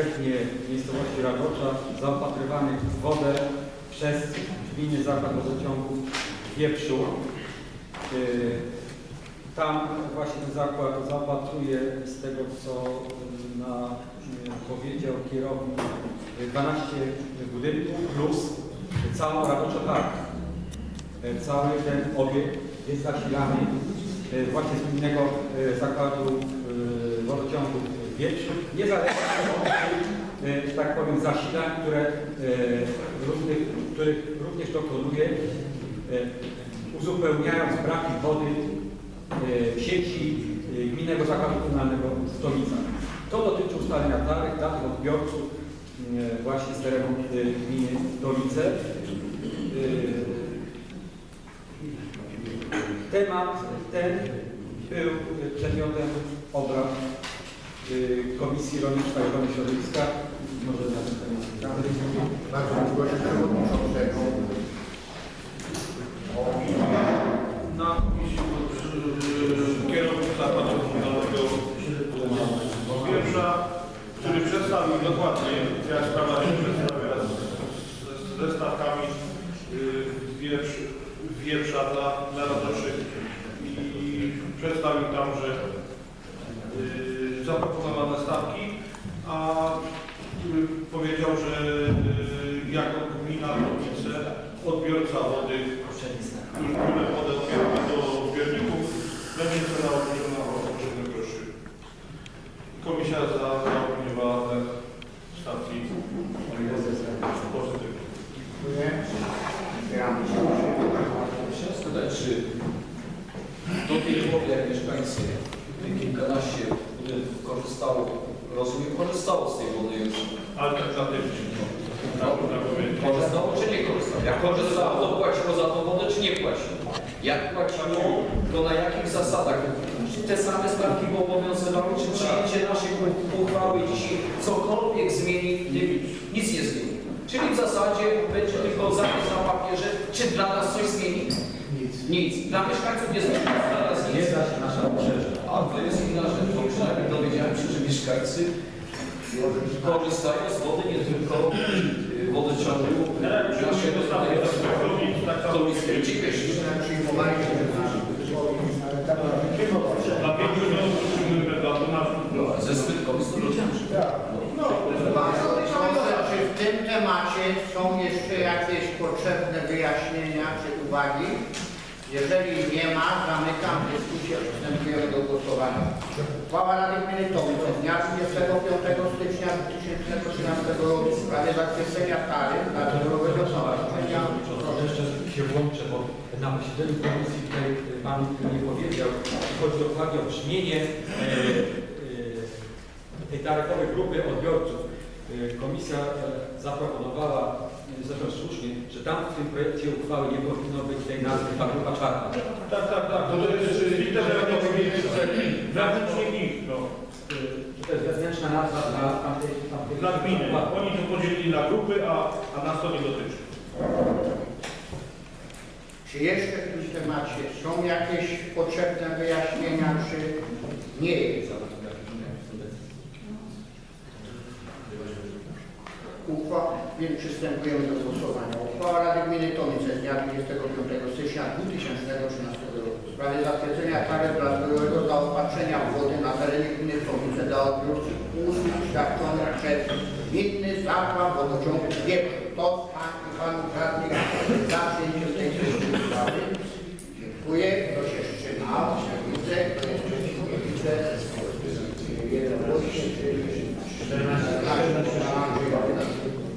konkretnie miejscowości Radocza, zaopatrywanych w wodę przez gminy Zakład Wodociągów Wieprzu. Y, Tam właśnie zakład zaopatruje z tego, co na, powiedział kierownik, 12 budynków plus całą Radocza Park. Cały ten obiekt jest zasilany właśnie z gminnego e, zakładu e, wodociągów w Wieprzu, niezależnie od e, tak powiem, zasilań, które, e, różnych, których również dokonuje, e, uzupełniając braki wody e, w sieci e, gminnego zakładu komunalnego Stolica. To dotyczy ustalenia taryf dla tych odbiorców e, właśnie z terenu e, gminy Stolice. Temat ten był przedmiotem obrad y, Komisji Rolnictwa i Ochrony Środowiska. Może na ten temat. Bardzo proszę Na komisji kierownik zakładu komunalnego Wieprza, który przedstawił dokładnie, jak sprawa się przedstawia ze stawkami y, wieprza dla, dla radoszy i przedstawił tam, że y, zaproponowane stawki, a powiedział, że y, jako gmina Rodzice odbiorca wody wodę odbieramy do zbiorników, będzie cena obniżona o 8 groszy. Komisja za, zaopiniowała te stawki pozytywnie. Dziękuję. Otwieram dyskusję. Chciałem spytać, czy do tej pory jak mieszkańcy kilkanaście budynków korzystało, rozumiem, korzystało z tej wody już. Alternatywnie. Tak powiedzieć. Korzystało czy nie korzystało? Jak korzystało, to płaciło za tą wodę, czy nie płaciło? Jak płaciło, to na jakich zasadach? Czy te same stawki by obowiązywały, czy przyjęcie naszej uchwały dzisiaj cokolwiek zmieni? Nie, nic nie zmieni. Czyli w zasadzie będzie tylko zapis na papierze, czy dla nas coś zmieni? Nic. Nic. Dla mieszkańców nie zmieni. Nie zaś nasza obrzeża. A to jest inna rzecz, bo przynajmniej dowiedziałem się, że mieszkańcy korzystają z wody nie tylko y, wodociągu naszego tak jest Cieszę się. Tak Dla pięciu dwunastu. No, ze to wiedziałem, że No, w tym temacie są jeszcze jakieś potrzebne wyjaśnienia czy uwagi? Jeżeli nie ma, zamykam dyskusję, przystępujemy do głosowania. Uchwała Rady Gminy Tomice z dnia 25 stycznia 2013 roku w sprawie zakreślenia taryf dla zbiorowego zaopatrzenia Może jeszcze się włączę, bo na posiedzeniu komisji tutaj Pan nie powiedział, chodzi dokładnie o brzmienie e, e, tej taryfowej grupy odbiorców. E, Komisja e, zaproponowała, e, zresztą słusznie, że tam w tym projekcie uchwały nie powinno być tej nazwy ta grupa czarna. tak, tak, tak. To jest wewnętrznie ich, no. To jest wewnętrzna nazwa dla tamtej, tamtej Dla gminy. Oni to podzielili na grupy, a, a nas to nie dotyczy. Czy jeszcze w tym temacie są jakieś potrzebne wyjaśnienia, czy nie jest? Uchwała, więc przystępujemy do głosowania. Uchwała Rady Gminy Tomice z dnia 25 stycznia 2013 roku w sprawie zatwierdzenia taryf dla zbiorowego zaopatrzenia wody na terenie gminy Tomice dla odbiorców usług świadczonych przez Gminny Zakład Wodociągu Wieprzu. To z i Panów Radnych za przyjęciem tej uchwały. Dziękuję. Kto się wstrzymał? Nie widzę. Kto jest przeciw? Nie widzę. Jeden Thank you.